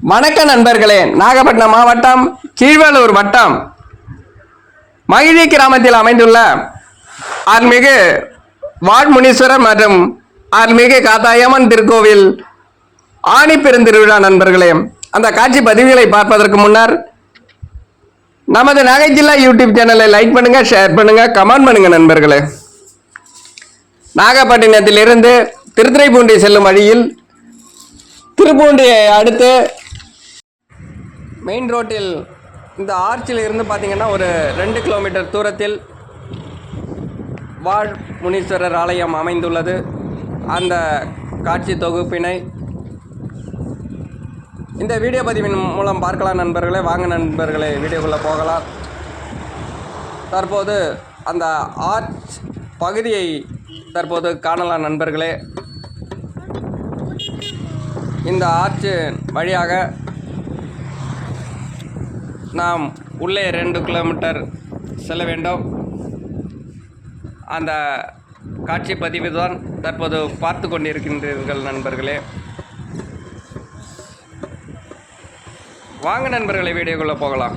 வணக்க நண்பர்களே. நாகப்பட்டினம் மாவட்டம் கீழ்வலூர் வட்டம் மகிழி கிராமத்தில் அமைந்துள்ள அருள்மிகு வால்முனீஸ்வரர் மற்றும் அருள்மிகு காத்தாயம்மன் திருக்கோவில் ஆணி பெருந்திருவிழா நண்பர்களே. அந்த காட்சி பதிவுகளை பார்ப்பதற்கு முன்னர் நமது நாகை ஜில்லா யூடியூப் சேனலை லைக் பண்ணுங்க ஷேர் பண்ணுங்க கமெண்ட் பண்ணுங்க நண்பர்களே. நாகப்பட்டினத்திலிருந்து திருத்துறைப்பூண்டி செல்லும் வழியில் திருப்பூண்டியை அடுத்து மெயின் ரோட்டில் இந்த ஆர்ச்சில் இருந்து பார்த்தீங்கன்னா ஒரு ரெண்டு கிலோமீட்டர் தூரத்தில் வாழ் முனீஸ்வரர் ஆலயம் அமைந்துள்ளது. அந்த காட்சி தொகுப்பினை இந்த வீடியோ பதிவின் மூலம் பார்க்கலாம் நண்பர்களே. வாங்க நண்பர்களே வீடியோக்குள்ளே போகலாம். தற்போது அந்த ஆர்ச் பகுதியை தற்போது காணலாம் நண்பர்களே. இந்த ஆர்ச்சு வழியாக நாம் உள்ளே ரெண்டு கிலோமீட்டர் செல்ல வேண்டும். அந்த காட்சி பதிவு தான் தற்போது பார்த்து கொண்டிருக்கின்றீர்கள் நண்பர்களே. வாங்க நண்பர்களே வீடியோக்குள்ளே போகலாம்.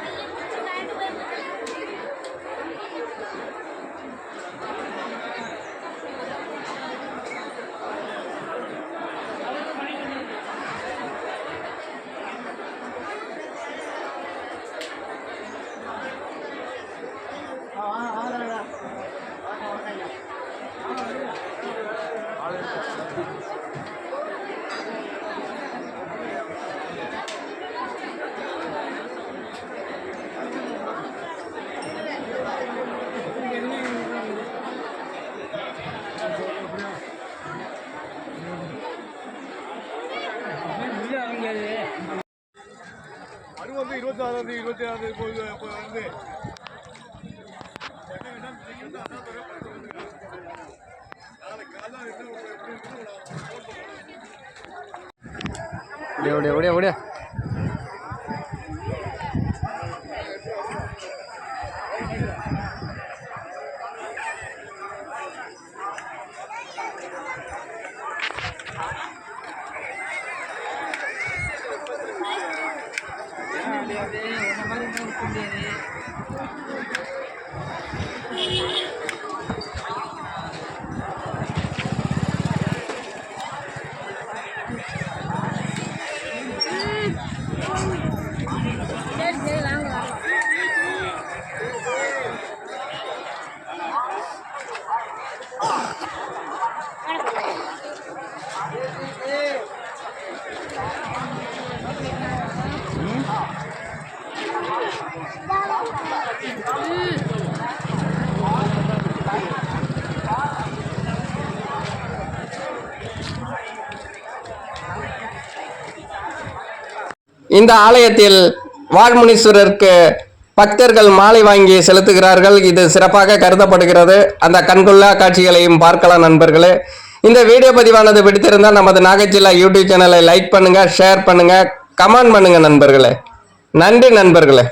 வந்து இருபத்தி ஆறாவது இருபத்தி ஆறு இப்போ இப்போ வந்து. ஓடியா ஓடியா ஓடியா. 嗯。இந்த ஆலயத்தில் வாழ்முனீஸ்வரருக்கு பக்தர்கள் மாலை வாங்கி செலுத்துகிறார்கள். இது சிறப்பாக கருதப்படுகிறது. அந்த கண்கொள்ளா காட்சிகளையும் பார்க்கலாம் நண்பர்களே. இந்த வீடியோ பதிவானது பிடித்திருந்தால் நமது நாகச்சில்லா யூடியூப் சேனலை லைக் பண்ணுங்கள் ஷேர் பண்ணுங்கள் கமெண்ட் பண்ணுங்கள் நண்பர்களே. நன்றி நண்பர்களே.